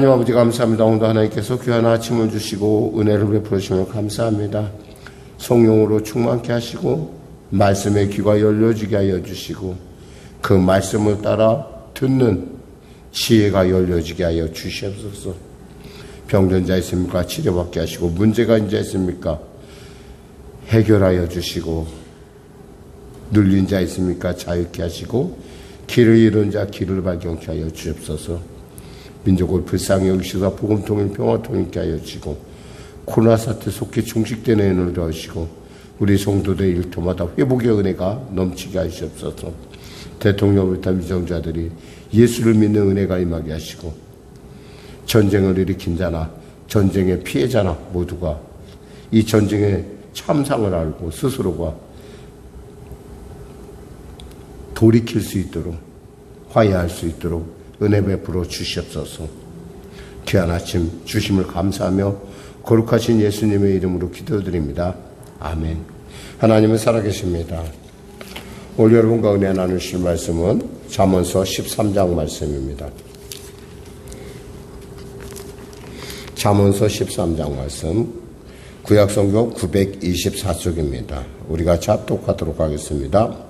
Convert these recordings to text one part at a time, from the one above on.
하나님 아버지 감사합니다. 오늘도 하나님께서 귀한 아침을 주시고 은혜를 베풀으시며 감사합니다. 성령으로 충만케 하시고 말씀의 귀가 열려지게 하여 주시고 그 말씀을 따라 듣는 지혜가 열려지게 하여 주시옵소서. 병든 자 있습니까? 치료받게 하시고 문제가 자 있습니까? 해결하여 주시고 눌린 자 있습니까? 자유케 하시고 길을 잃은 자 길을 발견케 하여 주옵소서. 민족을 불쌍히 여기시사 복음 통일 평화 통일케 하여 주시고 코로나 사태 속해 중식되는 은혜를 더하시고 우리 성도들 일터마다 회복의 은혜가 넘치게 하시옵소서. 대통령을 비롯한 위정자들이 예수를 믿는 은혜가 임하게 하시고 전쟁을 일으킨 자나 전쟁의 피해자나 모두가 이 전쟁의 참상을 알고 스스로가 돌이킬 수 있도록 화해할 수 있도록 은혜 베풀어 주시옵소서. 귀한 아침 주심을 감사하며 거룩하신 예수님의 이름으로 기도드립니다. 아멘. 하나님은 살아계십니다. 오늘 여러분과 은혜 나누실 말씀은 잠언서 13장 말씀입니다. 잠언서 13장 말씀 구약성경 924쪽입니다. 우리가 잡독하도록 하겠습니다.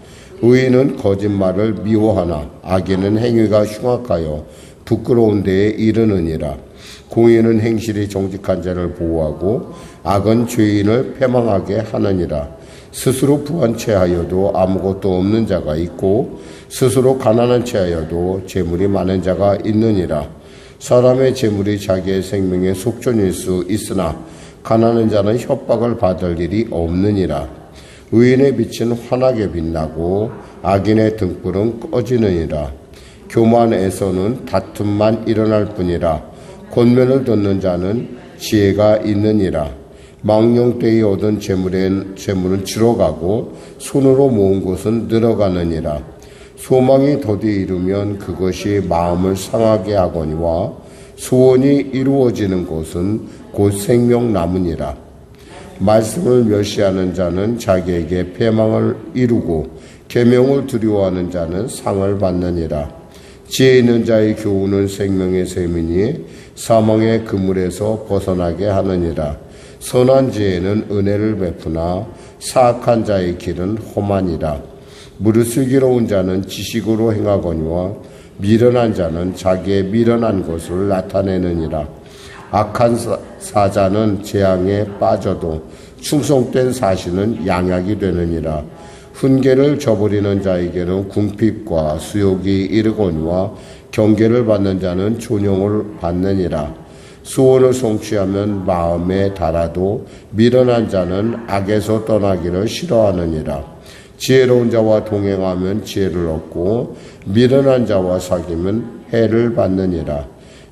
의인은 거짓말을 미워하나 악인은 행위가 흉악하여 부끄러운 데에 이르느니라. 공인은 행실이 정직한 자를 보호하고 악은 죄인을 패망하게 하느니라. 스스로 부한 채하여도 아무것도 없는 자가 있고 스스로 가난한 채하여도 재물이 많은 자가 있느니라. 사람의 재물이 자기의 생명의 속전일 수 있으나 가난한 자는 협박을 받을 일이 없느니라. 의인의 빛은 환하게 빛나고 악인의 등불은 꺼지느니라. 교만에서는 다툼만 일어날 뿐이라. 권면을 듣는 자는 지혜가 있느니라. 망령되이 얻은 재물엔 재물은 줄어가고 손으로 모은 것은 늘어가느니라. 소망이 더디 이루면 그것이 마음을 상하게 하거니와 소원이 이루어지는 것은 곧 생명 남으니라. 말씀을 멸시하는 자는 자기에게 패망을 이루고 계명을 두려워하는 자는 상을 받느니라. 지혜 있는 자의 교훈은 생명의 셈이니 사망의 그물에서 벗어나게 하느니라. 선한 지혜는 은혜를 베푸나 사악한 자의 길은 험하니라. 무릇 슬기로운 자는 지식으로 행하거니와 미련한 자는 자기의 미련한 것을 나타내느니라. 악한 사- 사자는 재앙에 빠져도 충성된 사신은 양약이 되느니라. 훈계를 저버리는 자에게는 궁핍과 수욕이 이르거니와 경계를 받는 자는 존용을 받느니라. 수원을 성취하면 마음에 달아도 미련한 자는 악에서 떠나기를 싫어하느니라. 지혜로운 자와 동행하면 지혜를 얻고 미련한 자와 사귀면 해를 받느니라.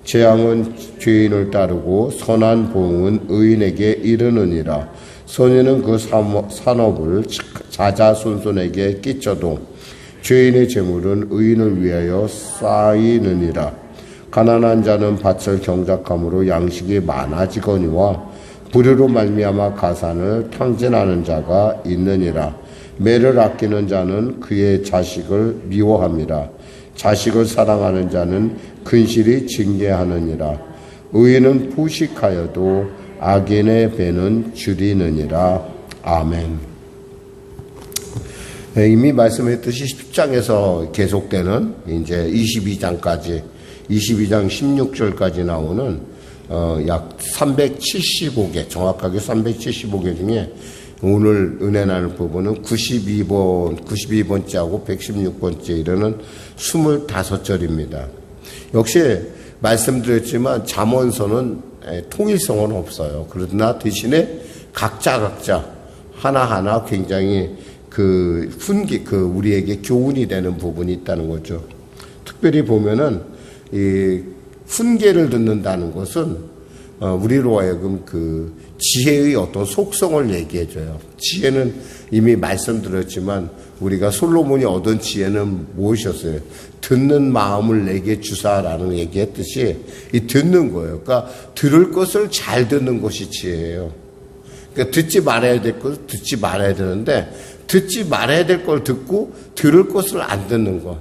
재앙은 죄인을 따르고 선한 보응은 의인에게 이르느니라. 선인은 그 삼- 산업을 자자손손에게 끼쳐도 죄인의 재물은 의인을 위하여 쌓이느니라. 가난한 자는 밭을 경작함으로 양식이 많아지거니와 불의로 말미암아 가산을 탕진하는 자가 있느니라. 매를 아끼는 자는 그의 자식을 미워함이라. 자식을 사랑하는 자는 근실이 징계하느니라. 의인은 포식하여도 악인의 배는 줄이느니라. 아멘. 네, 이미 말씀했듯이 10장에서 계속되는 이제 22장까지 22장 16절까지 나오는 어, 약 375개 정확하게 375개 중에 오늘 은혜 나눌 부분은 92번 92번째하고 116번째 이르는 25절입니다. 역시 말씀드렸지만 잠언서는 에, 통일성은 없어요. 그러나 대신에 각자 각자 하나하나 굉장히 그 훈기 그 우리에게 교훈이 되는 부분이 있다는 거죠. 특별히 보면은 이 훈계를 듣는다는 것은 어, 우리로 하여금 그 지혜의 어떤 속성을 얘기해 줘요. 지혜는 이미 말씀드렸지만 우리가 솔로몬이 얻은 지혜는 무엇이었어요? 듣는 마음을 내게 주사라는 얘기했듯이 이 듣는 거예요. 그러니까 들을 것을 잘 듣는 것이 지혜예요. 그러니까 듣지 말아야 될 것을 듣지 말아야 되는데 듣지 말아야 될 걸 듣고 들을 것을 안 듣는 것.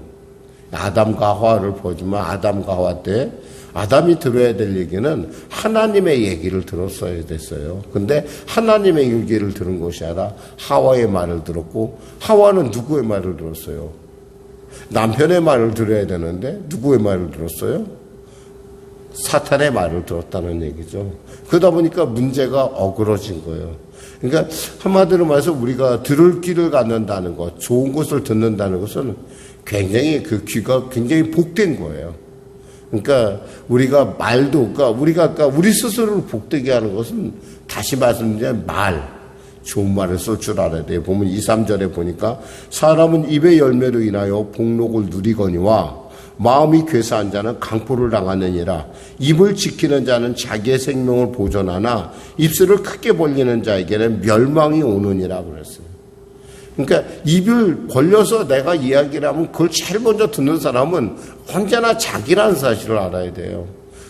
아담과 하와를 보지만 아담과 하와 때 아담이 들어야 될 얘기는 하나님의 얘기를 들었어야 됐어요. 근데 하나님의 얘기를 들은 것이 아니라 하와의 말을 들었고 하와는 누구의 말을 들었어요? 남편의 말을 들어야 되는데 누구의 말을 들었어요? 사탄의 말을 들었다는 얘기죠. 그러다 보니까 문제가 어그러진 거예요. 그러니까 한마디로 말해서 우리가 들을 귀를 갖는다는 것, 좋은 것을 듣는다는 것은 굉장히 그 귀가 굉장히 복된 거예요. 그러니까 우리가 말도, 그러니까 우리가 아까 우리 스스로를 복되게 하는 것은 다시 말씀드리면 말, 좋은 말을 쓸 줄 알아야 돼요. 보면 2, 3절에 보니까 사람은 입의 열매로 인하여 복록을 누리거니와 마음이 괴사한 자는 강포를 당하느니라. 입을 지키는 자는 자기의 생명을 보존하나 입술을 크게 벌리는 자에게는 멸망이 오느니라 그랬어요. 그러니까 입을 벌려서 내가 이야기를 하면 그걸 제일 먼저 듣는 사람은 언제나 자기라는 사실을 알아야 돼요.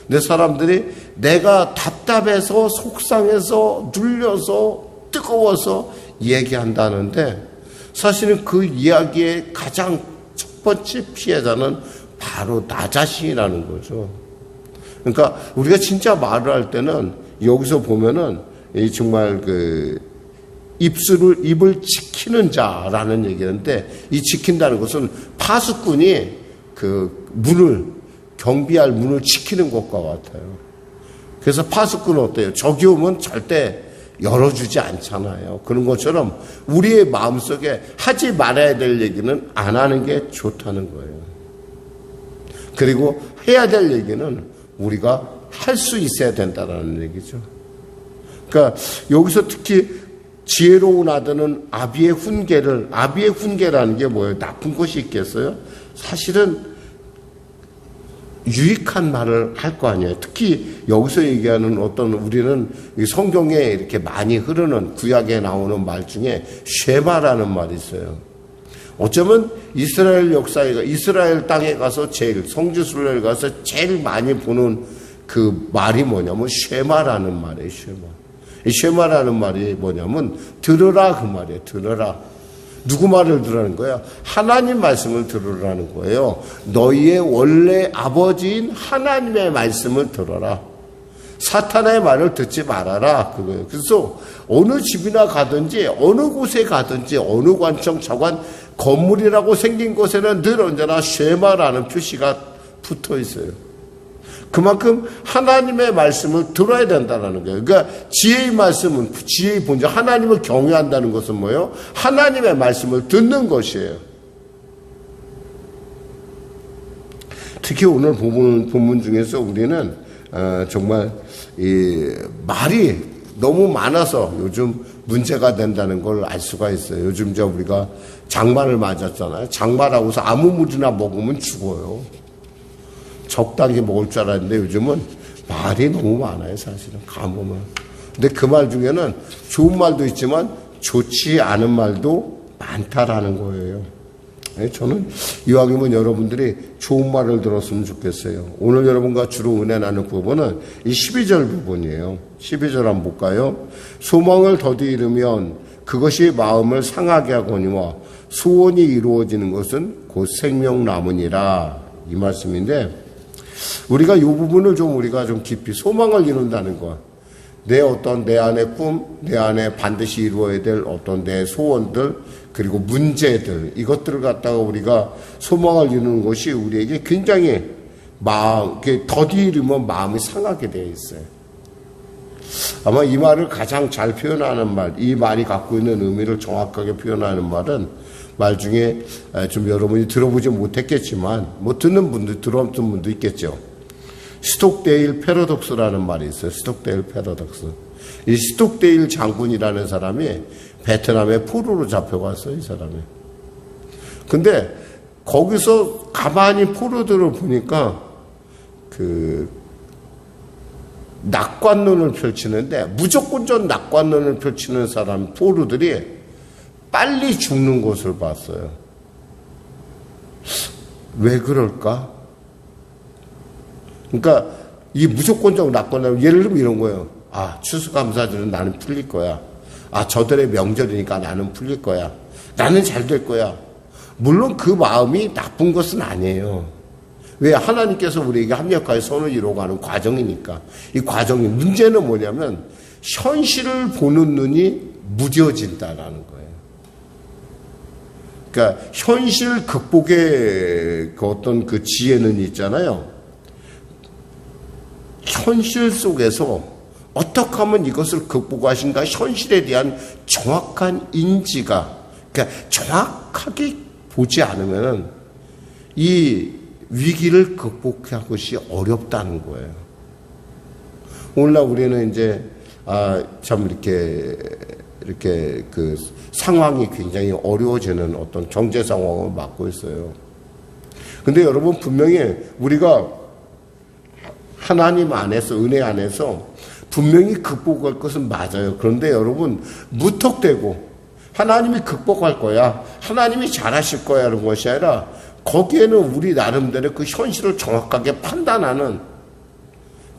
근데 사람들이 내가 답답해서 속상해서 눌려서 뜨거워서 얘기한다는데 사실은 그 이야기의 가장 첫 번째 피해자는 바로 나 자신이라는 거죠. 그러니까 우리가 진짜 말을 할 때는 여기서 보면은 이 정말 그 입술을 입을 지키는 자라는 얘기인데 이 지킨다는 것은 파수꾼이 그 문을 경비할 문을 지키는 것과 같아요. 그래서 파수꾼은 어때요? 적이 오면 절대 열어주지 않잖아요. 그런 것처럼 우리의 마음속에 하지 말아야 될 얘기는 안 하는 게 좋다는 거예요. 그리고 해야 될 얘기는 우리가 할 수 있어야 된다는 얘기죠. 그러니까 여기서 특히 지혜로운 아들은 아비의 훈계를 아비의 훈계라는 게 뭐예요? 나쁜 것이 있겠어요? 사실은 유익한 말을 할 거 아니에요. 특히 여기서 얘기하는 어떤 우리는 성경에 이렇게 많이 흐르는 구약에 나오는 말 중에 쉐마라는 말이 있어요. 어쩌면 이스라엘 역사에 이스라엘 땅에 가서 제일 성지순례를 가서 제일 많이 보는 그 말이 뭐냐면 쉐마라는 말이에요. 쉐마. 이 쉐마라는 말이 뭐냐면 들으라 그 말이에요. 들으라. 누구 말을 들으라는 거야? 하나님 말씀을 들으라는 거예요. 너희의 원래 아버지인 하나님의 말씀을 들어라. 사탄의 말을 듣지 말아라. 그거예요. 그래서 어느 집이나 가든지 어느 곳에 가든지 어느 관청 차관 건물이라고 생긴 곳에는 늘 언제나 쉐마라는 표시가 붙어 있어요. 그만큼 하나님의 말씀을 들어야 된다는 거예요. 그러니까 지혜의 말씀은 지혜의 본질 하나님을 경외한다는 것은 뭐예요? 하나님의 말씀을 듣는 것이에요. 특히 오늘 본문, 본문 중에서 우리는 어, 정말 이 말이 너무 많아서 요즘 문제가 된다는 걸 알 수가 있어요. 요즘 저 우리가 장마를 맞았잖아요. 장마라고서 아무 물이나 먹으면 죽어요. 적당히 먹을 줄 알았는데 요즘은 말이 너무 많아요, 사실은. 가보면. 근데 그 말 중에는 좋은 말도 있지만 좋지 않은 말도 많다라는 거예요. 네, 저는 이왕이면 여러분들이 좋은 말을 들었으면 좋겠어요. 오늘 여러분과 주로 은혜 나눌 부분은 이 12절 부분이에요. 12절 한번 볼까요? 소망을 더디 잃으면 그것이 마음을 상하게 하거니와 소원이 이루어지는 것은 곧 생명나무니라. 이 말씀인데 우리가 이 부분을 좀 우리가 좀 깊이 소망을 이룬다는 것. 내 어떤 내 안의 꿈, 내 안에 반드시 이루어야 될 어떤 내 소원들, 그리고 문제들, 이것들을 갖다가 우리가 소망을 이루는 것이 우리에게 굉장히 마음, 더디이면 마음이 상하게 되어 있어요. 아마 이 말을 가장 잘 표현하는 말, 이 말이 갖고 있는 의미를 정확하게 표현하는 말은 말 중에 좀 여러분이 들어보지 못했겠지만, 뭐 듣는 분들, 들어본 분도 있겠죠. 스톡데일 패러독스라는 말이 있어요. 스톡데일 패러독스. 이 스톡데일 장군이라는 사람이 베트남의 포로로 잡혀갔어요, 이 사람이. 근데 거기서 가만히 포로들을 보니까 그 낙관론을 펼치는데 무조건적 낙관론을 펼치는 사람 포로들이 빨리 죽는 것을 봤어요. 왜 그럴까? 그러니까 이 무조건적 낙관론 예를 들면 이런 거예요. 아 추수감사절은 나는 풀릴 거야. 아, 저들의 명절이니까 나는 풀릴 거야. 나는 잘 될 거야. 물론 그 마음이 나쁜 것은 아니에요. 왜 하나님께서 우리에게 합력하여 선을 이루어가는 과정이니까. 이 과정이 문제는 뭐냐면 현실을 보는 눈이 무뎌진다라는 거예요. 그러니까 현실 극복의 그 어떤 그 지혜는 있잖아요. 현실 속에서 어떻게 하면 이것을 극복하신가 현실에 대한 정확한 인지가 그러니까 정확하게 보지 않으면 이 위기를 극복할 것이 어렵다는 거예요. 오늘날 우리는 이제 아 참 이렇게 이렇게 그 상황이 굉장히 어려워지는 어떤 경제 상황을 맞고 있어요. 근데 여러분 분명히 우리가 하나님 안에서 은혜 안에서 분명히 극복할 것은 맞아요. 그런데 여러분 무턱대고 하나님이 극복할 거야. 하나님이 잘하실 거야. 이런 것이 아니라 거기에는 우리 나름대로 그 현실을 정확하게 판단하는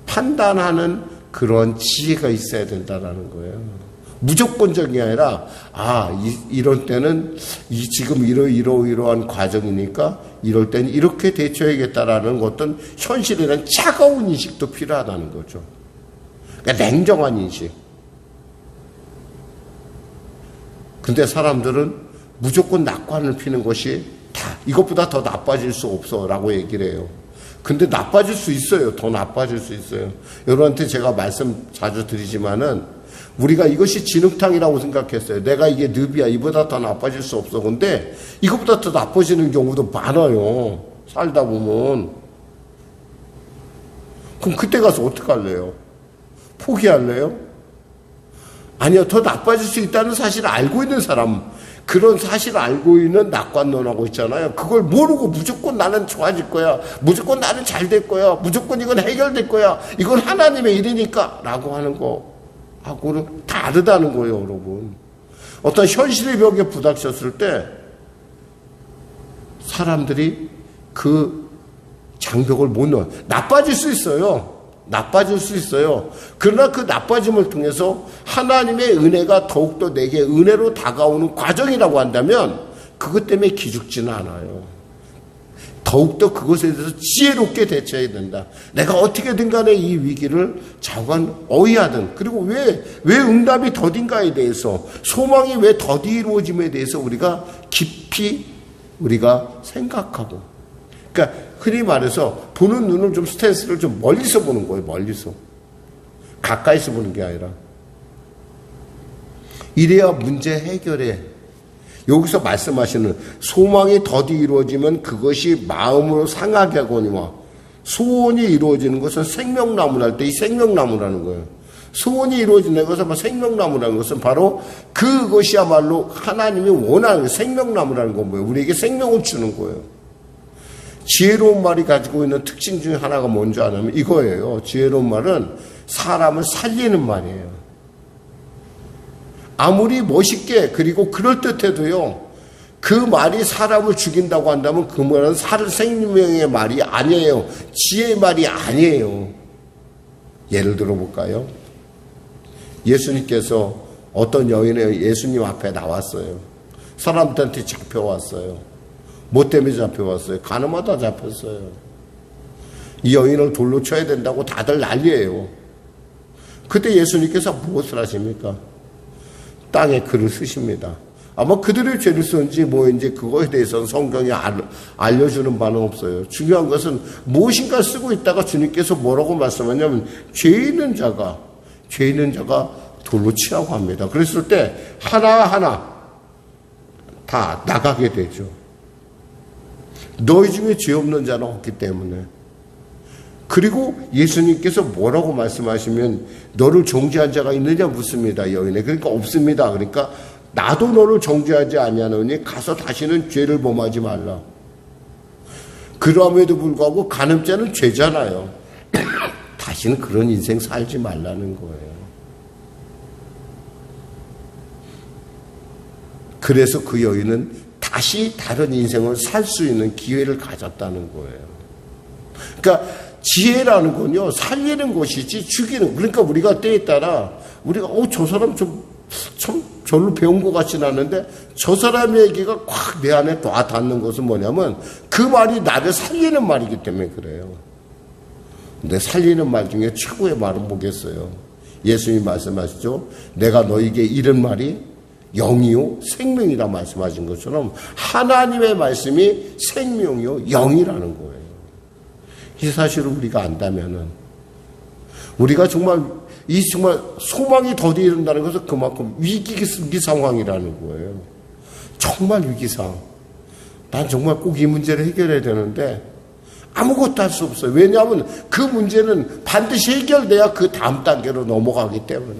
판단하는 그런 지혜가 있어야 된다라는 거예요. 무조건적이 아니라 아 이, 럴 때는 이 지금 이러 이러 이러한 과정이니까 이럴 때는 이렇게 대처해야겠다라는 어떤 현실에 대한 차가운 인식도 필요하다는 거죠. 그러니까 냉정한 인식. 근데 사람들은 무조건 낙관을 피는 것이 다 이것보다 더 나빠질 수 없어라고 얘기를 해요. 근데 나빠질 수 있어요. 더 나빠질 수 있어요. 여러분한테 제가 말씀 자주 드리지만은 우리가 이것이 진흙탕이라고 생각했어요. 내가 이게 늪이야. 이보다 더 나빠질 수 없어. 근데 이것보다 더 나빠지는 경우도 많아요. 살다 보면. 그럼 그때 가서 어떡할래요? 포기할래요? 아니요, 더 나빠질 수 있다는 사실을 알고 있는 사람, 그런 사실을 알고 있는 낙관론하고 있잖아요. 그걸 모르고 무조건 나는 좋아질 거야. 무조건 나는 잘 될 거야. 무조건 이건 해결될 거야. 이건 하나님의 일이니까. 라고 하는 거 하고는 다르다는 거예요, 여러분. 어떤 현실의 벽에 부닥쳤을 때 사람들이 그 장벽을 못 넣어. 나빠질 수 있어요. 나빠질 수 있어요. 그러나 그 나빠짐을 통해서 하나님의 은혜가 더욱더 내게 은혜로 다가오는 과정이라고 한다면 그것 때문에 기죽지는 않아요. 더욱더 그것에 대해서 지혜롭게 대처해야 된다. 내가 어떻게든 간에 이 위기를 자관 어휘하든 그리고 왜, 왜 응답이 더딘가에 대해서 소망이 왜 더디 이루어짐에 대해서 우리가 깊이 우리가 생각하고 그러니까 흔히 말해서 보는 눈을 좀 스탠스를 좀 멀리서 보는 거예요. 멀리서. 가까이서 보는 게 아니라. 이래야 문제 해결에 여기서 말씀하시는 소망이 더디 이루어지면 그것이 마음으로 상하게 하거니와 소원이 이루어지는 것은 생명나무랄 때 이 생명나무라는 거예요. 소원이 이루어지는 것은 뭐 생명나무라는 것은 바로 그것이야말로 하나님이 원하는 생명나무라는 건 뭐예요? 우리에게 생명을 주는 거예요. 지혜로운 말이 가지고 있는 특징 중에 하나가 뭔지 아냐면 이거예요. 지혜로운 말은 사람을 살리는 말이에요. 아무리 멋있게 그리고 그럴듯해도요. 그 말이 사람을 죽인다고 한다면 그 말은 살 생명의 말이 아니에요. 지혜의 말이 아니에요. 예를 들어 볼까요? 예수님께서 어떤 여인의 예수님 앞에 나왔어요. 사람들한테 잡혀왔어요. 뭐 때문에 잡혀왔어요? 가늠하다 잡혔어요. 이 여인을 돌로 쳐야 된다고 다들 난리예요. 그때 예수님께서 무엇을 하십니까? 땅에 글을 쓰십니다. 아마 그들의 죄를 썼는지 뭐인지 그거에 대해서는 성경이 알려주는 바는 없어요. 중요한 것은 무엇인가 쓰고 있다가 주님께서 뭐라고 말씀하냐면 죄 있는 자가 죄 있는 자가 돌로 치라고 합니다. 그랬을 때 하나하나 다 나가게 되죠. 너희 중에 죄 없는 자는 없기 때문에 그리고 예수님께서 뭐라고 말씀하시면 너를 정죄한 자가 있느냐 묻습니다. 여인에. 그러니까 없습니다. 그러니까 나도 너를 정죄하지 아니하노니 가서 다시는 죄를 범하지 말라. 그럼에도 불구하고 간음죄는 죄잖아요. 다시는 그런 인생 살지 말라는 거예요. 그래서 그 여인은 다시 다른 인생을 살 수 있는 기회를 가졌다는 거예요. 그러니까 지혜라는 건요, 살리는 것이지 죽이는. 그러니까 우리가 때에 따라 우리가, 어, 저 사람 좀, 참, 별로 배운 것 같지는 않은데 저 사람의 얘기가 콱내 안에 와 닿는 것은 뭐냐면 그 말이 나를 살리는 말이기 때문에 그래요. 근데 살리는 말 중에 최고의 말은 뭐겠어요? 예수님 말씀하시죠? 내가 너에게 이런 말이 영이요 생명이라 말씀하신 것처럼 하나님의 말씀이 생명이요 영이라는 거예요. 이 사실을 우리가 안다면은 우리가 정말 이 정말 소망이 더디 이른다는 것은 그만큼 위기, 위기 상황이라는 거예요. 정말 위기상. 난 정말 꼭 이 문제를 해결해야 되는데 아무것도 할 수 없어요. 왜냐하면 그 문제는 반드시 해결돼야 그 다음 단계로 넘어가기 때문에.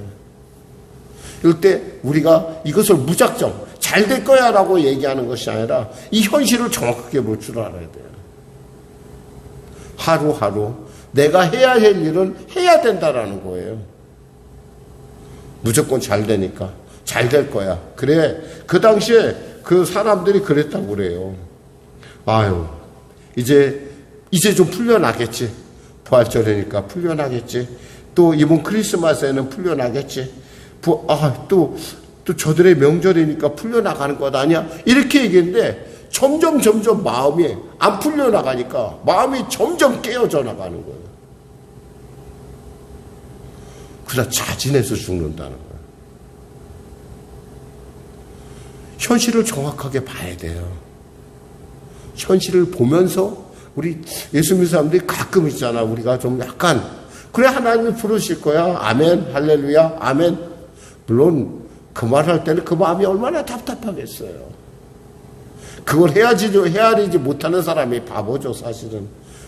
이럴 때 우리가 이것을 무작정 잘 될 거야 라고 얘기하는 것이 아니라 이 현실을 정확하게 볼 줄 알아야 돼요. 하루하루 내가 해야 할 일은 해야 된다라는 거예요. 무조건 잘 되니까 잘 될 거야. 그래 그 당시에 그 사람들이 그랬다고 그래요. 아유 이제 이제 좀 풀려나겠지. 부활절이니까 풀려나겠지. 또 이번 크리스마스에는 풀려나겠지. 부, 아, 또, 또 저들의 명절이니까 풀려나가는 것 아니야? 이렇게 얘기했는데 점점 점점 마음이 안 풀려 나가니까 마음이 점점 깨어져 나가는 거예요. 그러다 자진해서 죽는다는 거예요. 현실을 정확하게 봐야 돼요. 현실을 보면서 우리 예수 믿는 사람들이 가끔 있잖아. 우리가 좀 약간 그래 하나님이 부르실 거야. 아멘. 할렐루야. 아멘. 물론 그 말 할 때는 그 마음이 얼마나 답답하겠어요. 그걸 해야지, 헤아리지 못하는 사람이 바보죠, 사실은.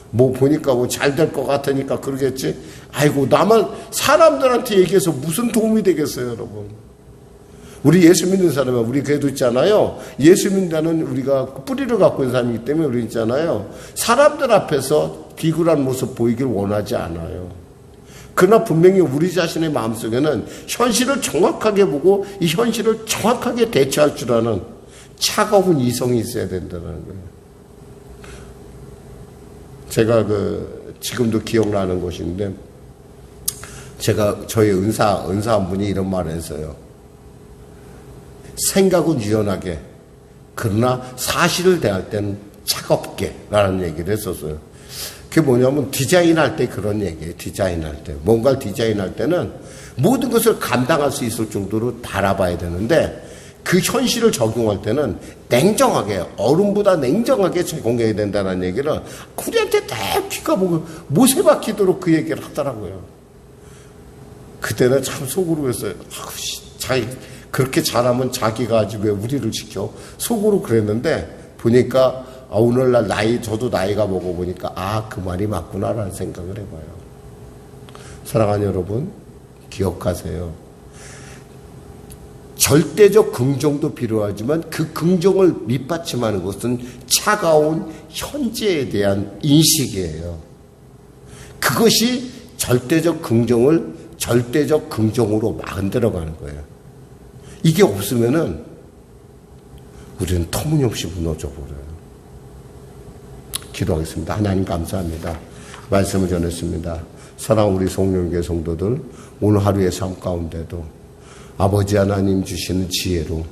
뭐 보니까 뭐 잘 될 것 같으니까 그러겠지. 아이고, 나만 사람들한테 얘기해서 무슨 도움이 되겠어요, 여러분. 우리 예수 믿는 사람은 우리 그래도 있잖아요. 예수 믿는 우리가 뿌리를 갖고 있는 사람이기 때문에 우리 있잖아요. 사람들 앞에서 비굴한 모습 보이길 원하지 않아요. 그러나 분명히 우리 자신의 마음속에는 현실을 정확하게 보고 이 현실을 정확하게 대처할 줄 아는 차가운 이성이 있어야 된다는 거예요. 제가 그 지금도 기억나는 것인데 제가 저희 은사 은사 한 분이 이런 말을 했어요. 생각은 유연하게 그러나 사실을 대할 때는 차갑게라는 얘기를 했었어요. 그게 뭐냐면 디자인할 때 그런 얘기예요. 디자인할 때 뭔가를 디자인할 때는 모든 것을 감당할 수 있을 정도로 바라봐야 되는데 그 현실을 적용할 때는 냉정하게 얼음보다 냉정하게 제공해야 된다는 얘기를 우리한테 다 귀가 보고 박히도록 그 얘기를 하더라고요. 그때는 참 속으로 했어요. 씨, 자기 그렇게 잘하면 자기가 하지 왜 우리를 지켜? 속으로 그랬는데 보니까 아, 오늘날 나이 저도 나이가 먹어 보니까 아 그 말이 맞구나라는 생각을 해봐요. 사랑하는 여러분 기억하세요. 절대적 긍정도 필요하지만 그 긍정을 밑받침하는 것은 차가운 현재에 대한 인식이에요. 그것이 절대적 긍정을 절대적 긍정으로 만들어가는 거예요. 이게 없으면은 우리는 터무니없이 무너져 버려요. 기도하겠습니다. 하나님 감사합니다. 말씀을 전했습니다. 사랑 우리 성령교회 성도들 오늘 하루의 삶 가운데도 아버지 하나님 주시는 지혜로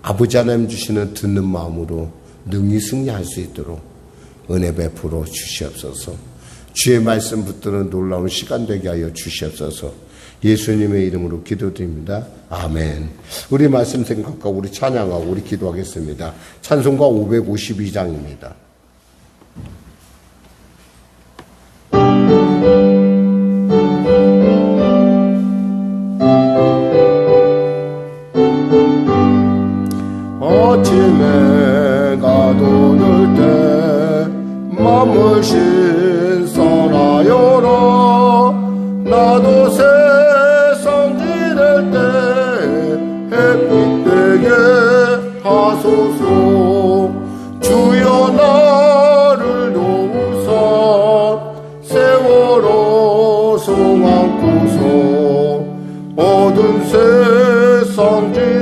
아버지 하나님 주시는 듣는 마음으로 능히 승리할 수 있도록 은혜 베풀어 주시옵소서. 주의 말씀 붙드는 놀라운 시간 되게 하여 주시옵소서. 예수님의 이름으로 기도드립니다. 아멘. 우리 말씀 생각하고 우리 찬양하고 우리 기도하겠습니다. 찬송가 552장입니다. 어두운 세상 지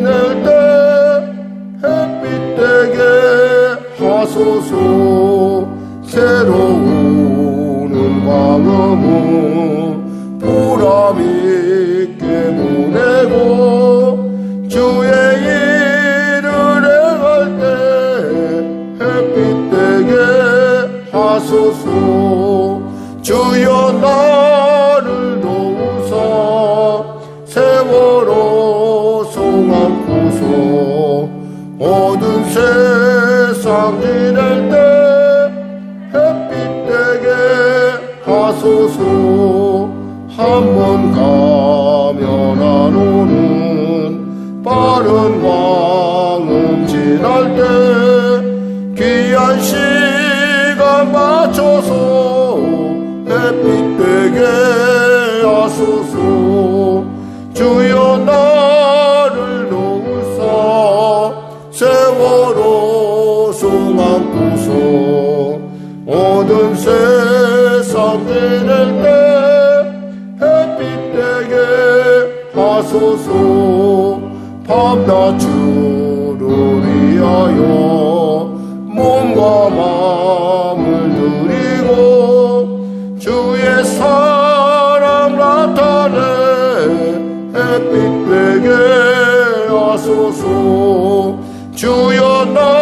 빠른 광음 지날 때 귀한 시간 맞춰서 햇빛 되게 하소서. 주여 나를 도우사 세월호 송안고서 어두운 세상 지낼 때 햇빛 되게 하소서 밤낮주를 위하여 몸과 마음을 드리고 주의 사랑 나타내 햇빛 되게 하소서. 주여 나